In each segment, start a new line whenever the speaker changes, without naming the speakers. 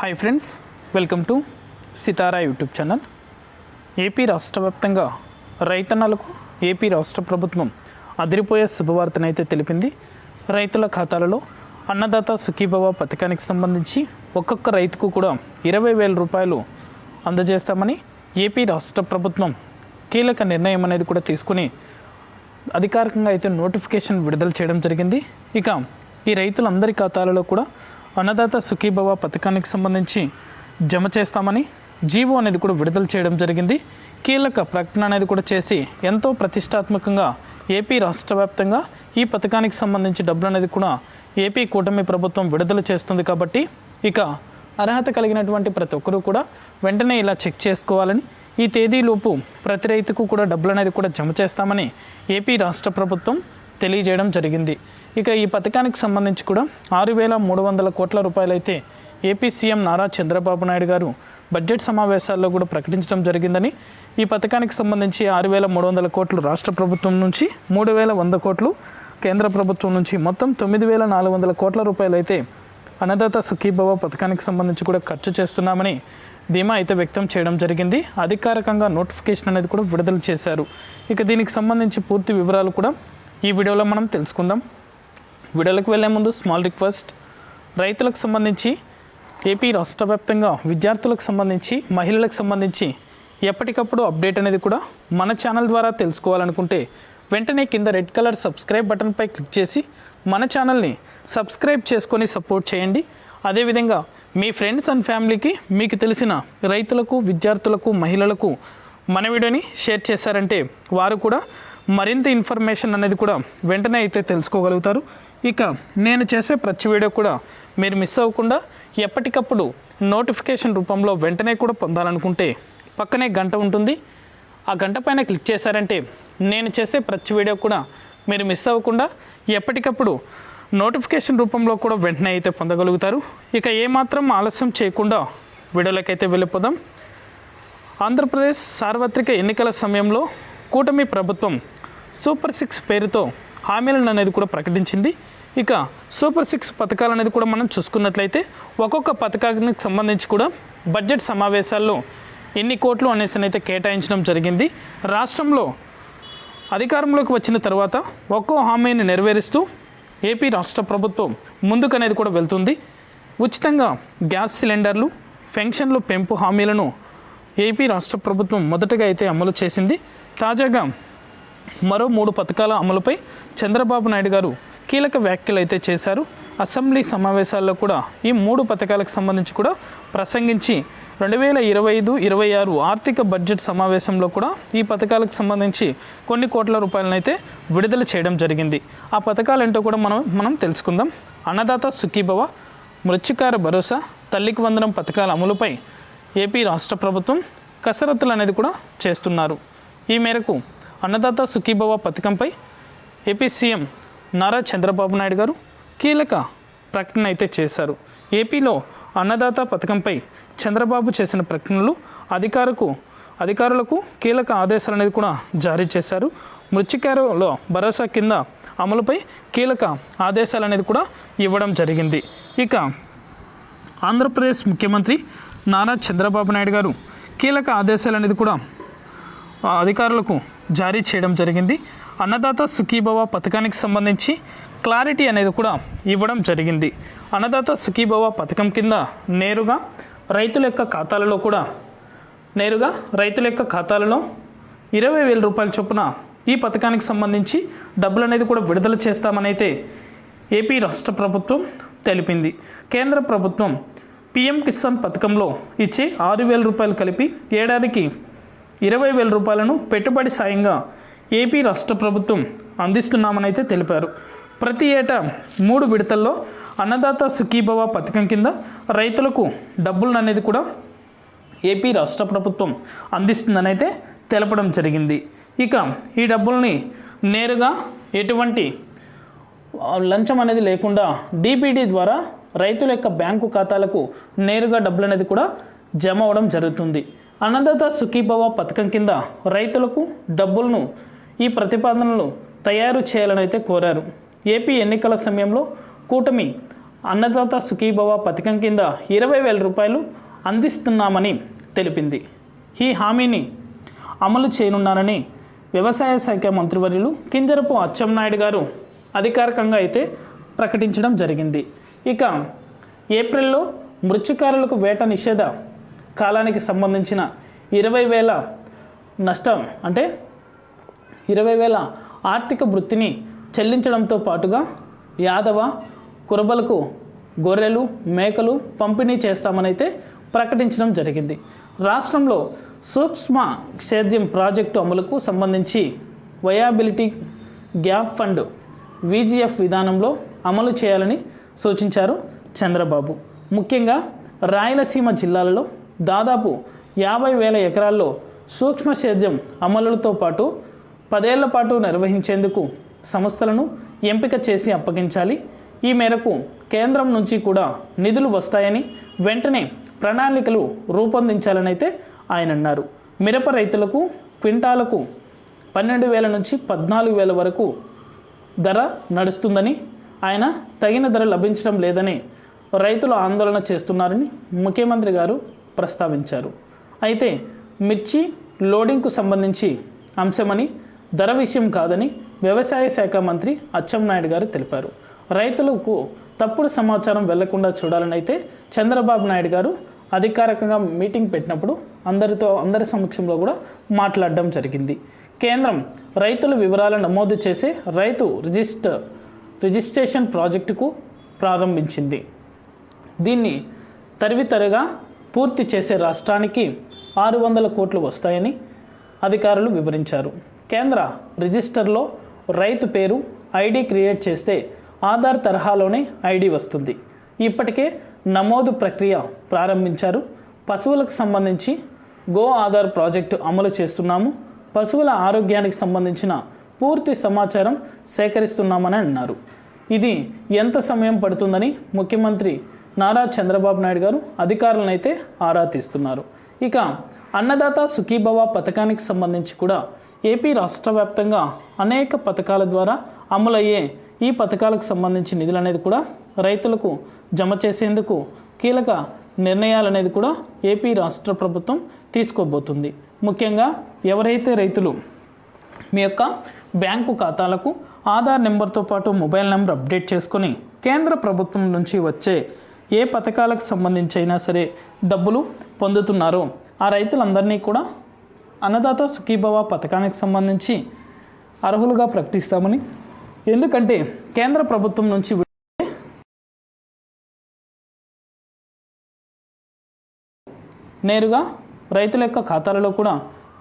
Hi friends welcome to Sitara YouTube channel AP రాష్ట్ర వ్యాప్తంగా రైతన్నలకు ఏపీ రాష్ట్ర ప్రభుత్వం అదిరిపోయే శుభవార్తనైతే తెలిపింది. రైతుల ఖాతాలలో అన్నదాత సుఖీభవ పథకానికి సంబంధించి ఒక్కొక్క రైతుకు కూడా ఇరవై వేల రూపాయలు అందజేస్తామని ఏపీ రాష్ట్ర ప్రభుత్వం కీలక నిర్ణయం అనేది కూడా తీసుకుని అధికారికంగా అయితే నోటిఫికేషన్ విడుదల చేయడం జరిగింది. ఇక ఈ రైతులందరి ఖాతాలలో కూడా అన్నదాత సుఖీభవ పథకానికి సంబంధించి జమ చేస్తామని జీవో అనేది కూడా విడుదల చేయడం జరిగింది. కీలక ప్రకటన అనేది కూడా చేసి ఎంతో ప్రతిష్టాత్మకంగా ఏపీ రాష్ట్ర వ్యాప్తంగా ఈ పథకానికి సంబంధించి డబ్బులు అనేది కూడా ఏపీ కూటమి ప్రభుత్వం విడుదల చేస్తుంది కాబట్టి ఇక అర్హత కలిగినటువంటి ప్రతి ఒక్కరూ కూడా వెంటనే ఇలా చెక్ చేసుకోవాలని ఈ తేదీలోపు ప్రతి రైతుకు కూడా డబ్బులు అనేది కూడా జమ చేస్తామని ఏపీ రాష్ట్ర ప్రభుత్వం తెలియజేయడం జరిగింది. ఇక ఈ పథకానికి సంబంధించి కూడా ఆరు వేల మూడు వందల కోట్ల రూపాయలైతే AP CM Nara Chandrababu Naidu garu budget సమావేశాల్లో కూడా ప్రకటించడం జరిగిందని. ఈ పథకానికి సంబంధించి ఆరు వేల మూడు వందల కోట్లు రాష్ట్ర ప్రభుత్వం నుంచి మూడు వేల వంద కోట్లు కేంద్ర ప్రభుత్వం నుంచి మొత్తం తొమ్మిది వేల నాలుగు వందల కోట్ల రూపాయలు అయితే అన్నదాత సుఖీభవ పథకానికి సంబంధించి కూడా ఖర్చు చేస్తున్నామని ధీమా అయితే వ్యక్తం చేయడం జరిగింది. అధికారికంగా నోటిఫికేషన్ అనేది కూడా విడుదల చేశారు. ఇక దీనికి సంబంధించి పూర్తి వివరాలు కూడా ఈ వీడియోలో మనం తెలుసుకుందాం. వీడియోలకు వెళ్ళే ముందు స్మాల్ రిక్వెస్ట్ రైతులకు సంబంధించి ఏపీ రాష్ట్ర వ్యాప్తంగా విద్యార్థులకు సంబంధించి మహిళలకు సంబంధించి ఎప్పటికప్పుడు అప్డేట్ అనేది కూడా మన ఛానల్ ద్వారా తెలుసుకోవాలనుకుంటే వెంటనే కింద రెడ్ కలర్ సబ్స్క్రైబ్ బటన్పై క్లిక్ చేసి మన ఛానల్ని సబ్స్క్రైబ్ చేసుకొని సపోర్ట్ చేయండి. అదేవిధంగా మీ ఫ్రెండ్స్ అండ్ ఫ్యామిలీకి మీకు తెలిసిన రైతులకు విద్యార్థులకు మహిళలకు మన వీడియోని షేర్ చేశారంటే వారు కూడా మరింత ఇన్ఫర్మేషన్ అనేది కూడా వెంటనే అయితే తెలుసుకోగలుగుతారు. ఇక నేను చేసే ప్రతి వీడియో కూడా మీరు మిస్ అవ్వకుండా ఎప్పటికప్పుడు నోటిఫికేషన్ రూపంలో వెంటనే కూడా పొందాలనుకుంటే పక్కనే గంట ఉంటుంది. ఆ గంట పైన క్లిక్ చేశారంటే నేను చేసే ప్రతి వీడియో కూడా మీరు మిస్ అవ్వకుండా ఎప్పటికప్పుడు నోటిఫికేషన్ రూపంలో కూడా వెంటనే అయితే పొందగలుగుతారు. ఇక ఏమాత్రం ఆలస్యం చేయకుండా వీడియోలకైతే వెళ్ళిపోదాం. ఆంధ్రప్రదేశ్ సార్వత్రిక ఎన్నికల సమయంలో కూటమి ప్రభుత్వం సూపర్ సిక్స్ పేరుతో హామీలను అనేది కూడా ప్రకటించింది. ఇక సూపర్ సిక్స్ పథకాలు అనేది కూడా మనం చూసుకున్నట్లయితే ఒక్కొక్క పథకానికి సంబంధించి కూడా బడ్జెట్ సమావేశాల్లో ఎన్ని కోట్లు అనేసి అయితే కేటాయించడం జరిగింది. రాష్ట్రంలో అధికారంలోకి వచ్చిన తర్వాత ఒక్కో హామీని నెరవేరుస్తూ ఏపీ రాష్ట్ర ప్రభుత్వం ముందుకనేది కూడా వెళ్తుంది. ఉచితంగా గ్యాస్ సిలిండర్లు పెన్షన్లు పెంపు హామీలను ఏపీ రాష్ట్ర ప్రభుత్వం మొదటగా అయితే అమలు చేసింది. తాజాగా మరో మూడు పథకాల అమలుపై చంద్రబాబు నాయుడు గారు కీలక వ్యాఖ్యలు అయితే చేశారు. అసెంబ్లీ సమావేశాల్లో కూడా ఈ మూడు పథకాలకు సంబంధించి కూడా ప్రసంగించి రెండు వేల ఇరవై ఐదు ఇరవై ఆరు ఆర్థిక బడ్జెట్ సమావేశంలో కూడా ఈ పథకాలకు సంబంధించి కొన్ని కోట్ల రూపాయలనైతే విడుదల చేయడం జరిగింది. ఆ పథకాలు ఏంటో కూడా మనం మనం తెలుసుకుందాం. అన్నదాత సుఖీభవ మృత్యుకార భరోసా తల్లికి వందనం పథకాల అమలుపై ఏపీ రాష్ట్ర ప్రభుత్వం కసరత్తులు అనేది కూడా చేస్తున్నారు. ఈ మేరకు అన్నదాత సుఖీభవ పథకంపై ఏపీ సీఎం నారా చంద్రబాబు నాయుడు గారు కీలక ప్రకటన అయితే చేశారు. ఏపీలో అన్నదాత పథకంపై చంద్రబాబు చేసిన ప్రకటనలు అధికారకు అధికారులకు కీలక ఆదేశాలు అనేది కూడా జారీ చేశారు. మృత్యుకారులో భరోసా కింద అమలుపై కీలక ఆదేశాలు అనేది కూడా ఇవ్వడం జరిగింది. ఇక ఆంధ్రప్రదేశ్ ముఖ్యమంత్రి నారా చంద్రబాబు నాయుడు గారు కీలక ఆదేశాలు అనేది కూడా అధికారులకు జారీ చేయడం జరిగింది. అన్నదాత సుఖీభవ పథకానికి సంబంధించి క్లారిటీ అనేది కూడా ఇవ్వడం జరిగింది. అన్నదాత సుఖీభవ పథకం కింద నేరుగా రైతుల యొక్క ఖాతాలలో కూడా నేరుగా రైతుల యొక్క ఖాతాలలో ఇరవై వేల రూపాయల చొప్పున ఈ పథకానికి సంబంధించి డబ్బులు అనేది కూడా విడుదల చేస్తామనైతే ఏపీ రాష్ట్ర ప్రభుత్వం తెలిపింది. కేంద్ర ప్రభుత్వం పిఎం కిసాన్ పథకంలో ఇచ్చే ఆరు వేల రూపాయలు కలిపి ఏడాదికి ఇరవై వేల రూపాయలను పెట్టుబడి సాయంగా ఏపీ రాష్ట్ర ప్రభుత్వం అందిస్తున్నామనైతే తెలిపారు. ప్రతి ఏటా మూడు విడతల్లో అన్నదాత సుఖీభవ పథకం కింద రైతులకు డబ్బులను అనేది కూడా ఏపీ రాష్ట్ర ప్రభుత్వం అందిస్తుందని అయితే తెలపడం జరిగింది. ఇక ఈ డబ్బుల్ని నేరుగా ఎటువంటి లంచం అనేది లేకుండా డిపిడి ద్వారా రైతుల యొక్క బ్యాంకు ఖాతాలకు నేరుగా డబ్బులు అనేది కూడా జమ అవ్వడం జరుగుతుంది. అన్నదాత సుఖీభవ పథకం కింద రైతులకు డబ్బులను ఈ ప్రతిపాదనలు తయారు చేయాలని అయితే కోరారు. ఏపీ ఎన్నికల సమయంలో కూటమి అన్నదాత సుఖీభవ పథకం కింద ఇరవై వేల రూపాయలు అందిస్తున్నామని తెలిపింది. ఈ హామీని అమలు చేయనున్నారని వ్యవసాయ శాఖ మంత్రివర్యులు కింజరపు అచ్చెన్నాయుడు గారు అధికారికంగా అయితే ప్రకటించడం జరిగింది. ఇక ఏప్రిల్లో మృత్యుకారులకు వేట నిషేధ కాలానికి సంబంధించిన ఇరవై వేల నష్టం అంటే ఇరవై వేల ఆర్థిక వృత్తిని చెల్లించడంతో పాటుగా యాదవ కురబలకు గొర్రెలు మేకలు పంపిణీ చేస్తామనైతే ప్రకటించడం జరిగింది. రాష్ట్రంలో సూక్ష్మ సేద్యం ప్రాజెక్టు అమలుకు సంబంధించి వయాబిలిటీ గ్యాప్ ఫండ్ విజిఎఫ్ విధానంలో అమలు చేయాలని సూచించారు చంద్రబాబు. ముఖ్యంగా రాయలసీమ జిల్లాలలో దాదాపు యాభై వేల ఎకరాల్లో సూక్ష్మ సేద్యం అమలులతో పాటు పదేళ్ళ పాటు నిర్వహించేందుకు సంస్థలను ఎంపిక చేసి అప్పగించాలి. ఈ మేరకు కేంద్రం నుంచి కూడా నిధులు వస్తాయని వెంటనే ప్రణాళికలు రూపొందించాలని అయితే ఆయన అన్నారు. మిరప రైతులకు క్వింటాలకు పన్నెండు వేల నుంచి పద్నాలుగు వేల వరకు ధర నడుస్తుందని ఆయన తగిన ధర లభించడం లేదని రైతులు ఆందోళన చేస్తున్నారని ముఖ్యమంత్రి గారు ప్రస్తావించారు. అయితే మిర్చి లోడింగ్కు సంబంధించి అంశమని ధర విషయం కాదని వ్యవసాయ శాఖ మంత్రి అచ్చెన్నాయుడు గారు తెలిపారు. రైతులకు తప్పుడు సమాచారం వెళ్ళకుండా చూడాలని అయితే చంద్రబాబు నాయుడు గారు అధికారికంగా మీటింగ్ పెట్టినప్పుడు అందరితో అందరి సమక్షంలో కూడా మాట్లాడడం జరిగింది. కేంద్రం రైతుల వివరాలు నమోదు చేసే రైతు రిజిస్టర్ రిజిస్ట్రేషన్ ప్రాజెక్టుకు ప్రారంభించింది. దీన్ని తరివితరిగా పూర్తి చేసే రాష్ట్రానికి ఆరు వందల కోట్లు వస్తాయని అధికారులు వివరించారు. కేంద్ర రిజిస్టర్లో రైతు పేరు ఐడి క్రియేట్ చేస్తే ఆధార్ తరహాలోనే ఐడి వస్తుంది. ఇప్పటికే నమోదు ప్రక్రియ ప్రారంభించారు. పశువులకు సంబంధించి గో ఆధార్ ప్రాజెక్టు అమలు చేస్తున్నాము. పశువుల ఆరోగ్యానికి సంబంధించిన పూర్తి సమాచారం సేకరిస్తున్నామని అన్నారు. ఇది ఎంత సమయం పడుతుందని ముఖ్యమంత్రి నారా చంద్రబాబు నాయుడు గారు అధికారులనైతే ఆరా తీస్తున్నారు. ఇక అన్నదాత సుఖీభవ పథకానికి సంబంధించి కూడా ఏపీ రాష్ట్ర వ్యాప్తంగా అనేక పథకాల ద్వారా అమలయ్యే ఈ పథకాలకు సంబంధించి నిధులు అనేది కూడా రైతులకు జమ చేసేందుకు కీలక నిర్ణయాలు అనేది కూడా ఏపీ రాష్ట్ర ప్రభుత్వం తీసుకోబోతుంది. ముఖ్యంగా ఎవరైతే రైతులు మీ యొక్క బ్యాంకు ఖాతాలకు ఆధార్ నెంబర్తో పాటు మొబైల్ నెంబర్ అప్డేట్ చేసుకొని కేంద్ర ప్రభుత్వం నుంచి వచ్చే ఏ పథకాలకు సంబంధించి అయినా సరే డబ్బులు పొందుతున్నారో ఆ రైతులందరినీ కూడా అన్నదాత సుఖీభవ పథకానికి సంబంధించి అర్హులుగా ప్రకటిస్తామని. ఎందుకంటే కేంద్ర ప్రభుత్వం నుంచి నేరుగా రైతుల యొక్క ఖాతాలలో కూడా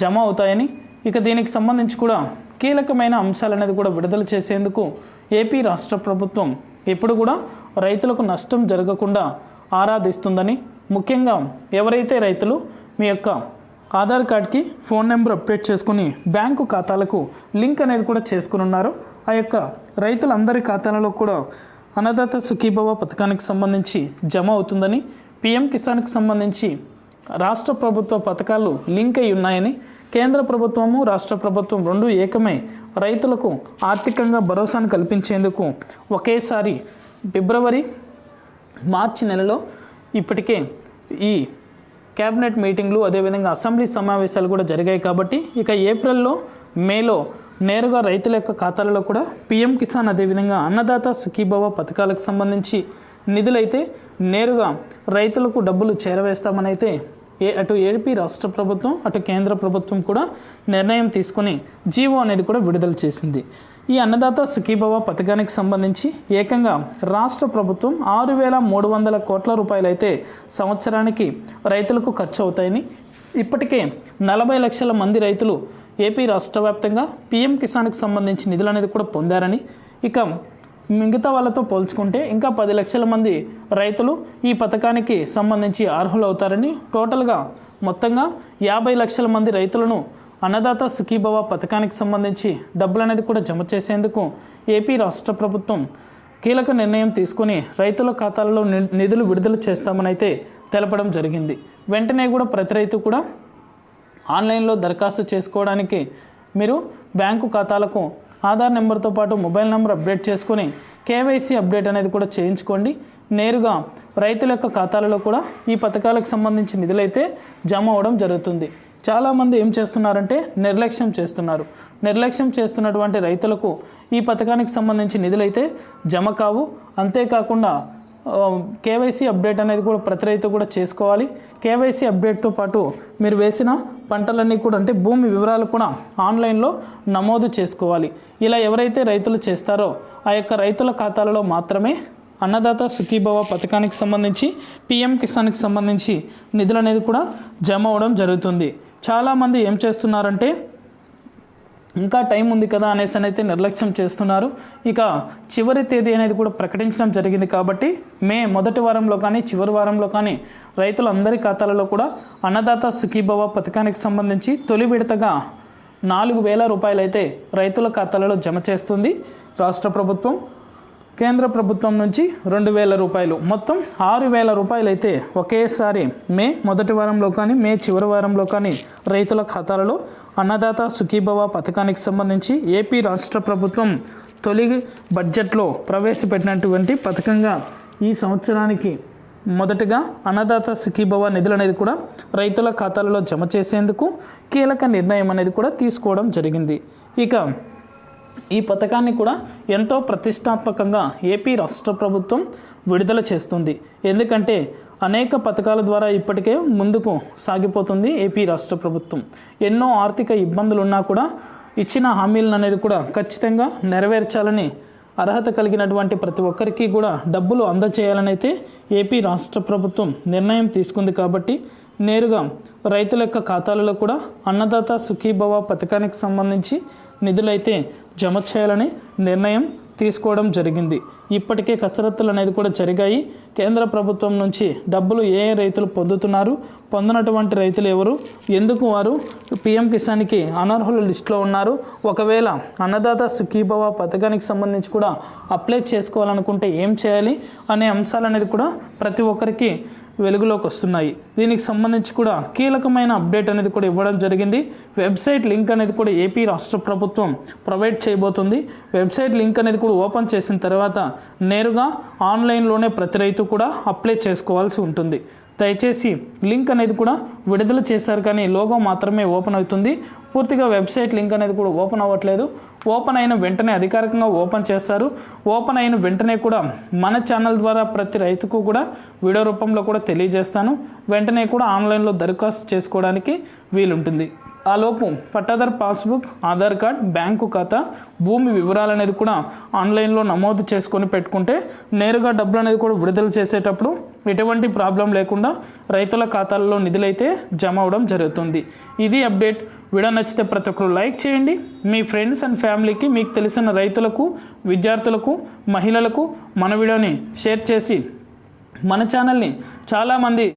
జమ అవుతాయని ఇక దీనికి సంబంధించి కూడా కీలకమైన అంశాలు అనేది కూడా విడుదల చేసేందుకు ఏపీ రాష్ట్ర ప్రభుత్వం ఎప్పుడు కూడా రైతులకు నష్టం జరగకుండా ఆరాధిస్తుందని ముఖ్యంగా ఎవరైతే రైతులు మీ యొక్క ఆధార్ కార్డ్కి ఫోన్ నెంబర్ అప్డేట్ చేసుకుని బ్యాంకు ఖాతాలకు లింక్ అనేది కూడా చేసుకుని ఉన్నారు ఆ యొక్క రైతులందరి ఖాతాలలో కూడా అన్నదాత సుఖీభవ పథకానికి సంబంధించి జమ అవుతుందని పిఎం కిసాన్కి సంబంధించి రాష్ట్ర ప్రభుత్వ పథకాలు లింక్ అయి ఉన్నాయని కేంద్ర ప్రభుత్వము రాష్ట్ర ప్రభుత్వం రెండు ఏకమై రైతులకు ఆర్థికంగా భరోసాను కల్పించేందుకు ఒకేసారి ఫిబ్రవరి మార్చి నెలలో ఇప్పటికే ఈ క్యాబినెట్ మీటింగ్లు అదేవిధంగా అసెంబ్లీ సమావేశాలు కూడా జరిగాయి కాబట్టి ఇక ఏప్రిల్లో మేలో నేరుగా రైతుల యొక్క ఖాతాలలో కూడా పిఎం కిసాన్ అదేవిధంగా అన్నదాత సుఖీభవ పథకాలకు సంబంధించి నిధులైతే నేరుగా రైతులకు డబ్బులు చేరవేస్తామని అయితే ఏ అటు ఏపీ రాష్ట్ర ప్రభుత్వం అటు కేంద్ర ప్రభుత్వం కూడా నిర్ణయం తీసుకుని జీవో అనేది కూడా విడుదల చేసింది. ఈ అన్నదాత సుఖీభవ పథకానికి సంబంధించి ఏకంగా రాష్ట్ర ప్రభుత్వం ఆరు వేల మూడు వందల కోట్ల రూపాయలు అయితే సంవత్సరానికి రైతులకు ఖర్చు అవుతాయని ఇప్పటికే నలభై లక్షల మంది రైతులు ఏపీ రాష్ట్ర వ్యాప్తంగా పీఎం కిసాన్కి సంబంధించి నిధులు అనేది కూడా పొందారని ఇక మిగతా వాళ్ళతో పోల్చుకుంటే ఇంకా పది లక్షల మంది రైతులు ఈ పథకానికి సంబంధించి అర్హులవుతారని టోటల్గా మొత్తంగా యాభై లక్షల మంది రైతులను అన్నదాత సుఖీభవ పథకానికి సంబంధించి డబ్బులు అనేది కూడా జమ చేసేందుకు ఏపీ రాష్ట్ర ప్రభుత్వం కీలక నిర్ణయం తీసుకుని రైతుల ఖాతాలలో ని- నిధులు విడుదల చేస్తామని అయితే తెలపడం జరిగింది. వెంటనే కూడా ప్రతి రైతు కూడా ఆన్లైన్లో దరఖాస్తు చేసుకోవడానికి మీరు బ్యాంకు ఖాతాలకు ఆధార్ నెంబర్తో పాటు మొబైల్ నెంబర్ అప్డేట్ చేసుకొని కేవైసీ అప్డేట్ అనేది కూడా చేయించుకోండి. నేరుగా రైతుల యొక్క ఖాతాలలో కూడా ఈ పథకాలకు సంబంధించి నిధులైతే జమ అవడం జరుగుతుంది. చాలామంది ఏం చేస్తున్నారంటే నిర్లక్ష్యం చేస్తున్నారు. నిర్లక్ష్యం చేస్తున్నటువంటి రైతులకు ఈ పథకానికి సంబంధించి నిధులైతే జమ కావు. అంతేకాకుండా Um, కేవైసీ అప్డేట్ అనేది కూడా ప్రతి రైతు కూడా చేసుకోవాలి. కేవైసీ అప్డేట్తో పాటు మీరు వేసిన పంటలన్నీ కూడా అంటే భూమి వివరాలు కూడా ఆన్లైన్లో నమోదు చేసుకోవాలి. ఇలా ఎవరైతే రైతులు చేస్తారో ఆ యొక్క రైతుల ఖాతాలలో మాత్రమే అన్నదాత సుఖీభవ పథకానికి సంబంధించి పిఎం కిసాన్కి సంబంధించి నిధులు అనేది కూడా జమ అవడం జరుగుతుంది. చాలామంది ఏం చేస్తున్నారంటే ఇంకా టైం ఉంది కదా అనేసి అయితే నిర్లక్ష్యం చేస్తున్నారు. ఇక చివరి తేదీ అనేది కూడా ప్రకటించడం జరిగింది కాబట్టి మే మొదటి వారంలో కానీ చివరి వారంలో కానీ రైతులందరి ఖాతాలలో కూడా అన్నదాత సుఖీభవ పథకానికి సంబంధించి తొలి విడతగా నాలుగు వేల రూపాయలు అయితే రైతుల ఖాతాలలో జమ చేస్తుంది. రాష్ట్ర ప్రభుత్వం కేంద్ర ప్రభుత్వం నుంచి రెండు వేల రూపాయలు. మొత్తం ఆరు వేల రూపాయలు అయితే ఒకేసారి మే మొదటి వారంలో కానీ మే చివరి వారంలో కానీ రైతుల ఖాతాలలో అన్నదాత సుఖీభవ పథకానికి సంబంధించి ఏపీ రాష్ట్ర ప్రభుత్వం తొలి బడ్జెట్లో ప్రవేశపెట్టినటువంటి పథకంగా ఈ సంవత్సరానికి మొదటగా అన్నదాత సుఖీభవ నిధులు అనేది కూడా రైతుల ఖాతాలలో జమ చేసేందుకు కీలక నిర్ణయం అనేది కూడా తీసుకోవడం జరిగింది. ఇక ఈ పథకాన్ని కూడా ఎంతో ప్రతిష్టాత్మకంగా ఏపీ రాష్ట్ర ప్రభుత్వం విడుదల చేస్తుంది. ఎందుకంటే అనేక పథకాల ద్వారా ఇప్పటికే ముందుకు సాగిపోతుంది ఏపీ రాష్ట్ర ప్రభుత్వం. ఎన్నో ఆర్థిక ఇబ్బందులు ఉన్నా కూడా ఇచ్చిన హామీలను అనేది కూడా ఖచ్చితంగా నెరవేర్చాలని అర్హత కలిగినటువంటి ప్రతి ఒక్కరికి కూడా డబ్బులు అందచేయాలనైతే ఏపీ రాష్ట్ర ప్రభుత్వం నిర్ణయం తీసుకుంది కాబట్టి నేరుగా రైతుల యొక్క ఖాతాలలో కూడా అన్నదాత సుఖీభవ పథకానికి సంబంధించి నిధులైతే జమ చేయాలని నిర్ణయం తీసుకోవడం జరిగింది. ఇప్పటికే కసరత్తులు అనేది కూడా జరిగాయి. కేంద్ర ప్రభుత్వం నుంచి డబ్బులు ఏ రైతులు పొందుతున్నారు పొందినటువంటి రైతులు ఎవరు ఎందుకు వారు పిఎం కిసాన్కి అనర్హుల లిస్టులో ఉన్నారు. ఒకవేళ అన్నదాత సుఖీభవ పథకానికి సంబంధించి కూడా అప్లై చేసుకోవాలనుకుంటే ఏం చేయాలి అనే అంశాలు అనేది కూడా ప్రతి ఒక్కరికి వెలుగులోకి వస్తున్నాయి. దీనికి సంబంధించి కూడా కీలకమైన అప్డేట్ అనేది కూడా ఇవ్వడం జరిగింది. వెబ్సైట్ లింక్ అనేది కూడా ఏపీ రాష్ట్ర ప్రభుత్వం ప్రొవైడ్ చేయబోతుంది. వెబ్సైట్ లింక్ అనేది కూడా ఓపెన్ చేసిన తర్వాత నేరుగా ఆన్లైన్లోనే ప్రతి రైతు కూడా అప్లై చేసుకోవాల్సి ఉంటుంది. దయచేసి లింక్ అనేది కూడా విడుదల చేశారు కానీ లోగో మాత్రమే ఓపెన్ అవుతుంది. పూర్తిగా వెబ్సైట్ లింక్ అనేది కూడా ఓపెన్ అవ్వట్లేదు. ఓపెన్ అయిన వెంటనే అధికారికంగా ఓపెన్ చేస్తారు. ఓపెన్ అయిన వెంటనే కూడా మన ఛానల్ ద్వారా ప్రతి రైతుకు కూడా వీడియో రూపంలో కూడా తెలియజేస్తాను. వెంటనే కూడా ఆన్లైన్లో దరఖాస్తు చేసుకోవడానికి వీలుంటుంది. ఆలోపు పట్టాదారు పట్టాదార్ పాస్బుక్ ఆధార్ కార్డ్ బ్యాంకు ఖాతా భూమి వివరాలు అనేది కూడా ఆన్లైన్లో నమోదు చేసుకొని పెట్టుకుంటే నేరుగా డబ్బులు అనేది కూడా విడుదల చేసేటప్పుడు ఎటువంటి ప్రాబ్లం లేకుండా రైతుల ఖాతాల్లో నిధులైతే జమ అవడం జరుగుతుంది. ఇది అప్డేట్. వీడియో నచ్చితే ప్రతి ఒక్కరు లైక్ చేయండి. మీ ఫ్రెండ్స్ అండ్ ఫ్యామిలీకి మీకు తెలిసిన రైతులకు విద్యార్థులకు మహిళలకు మన వీడియోని షేర్ చేసి మన ఛానల్ని చాలామంది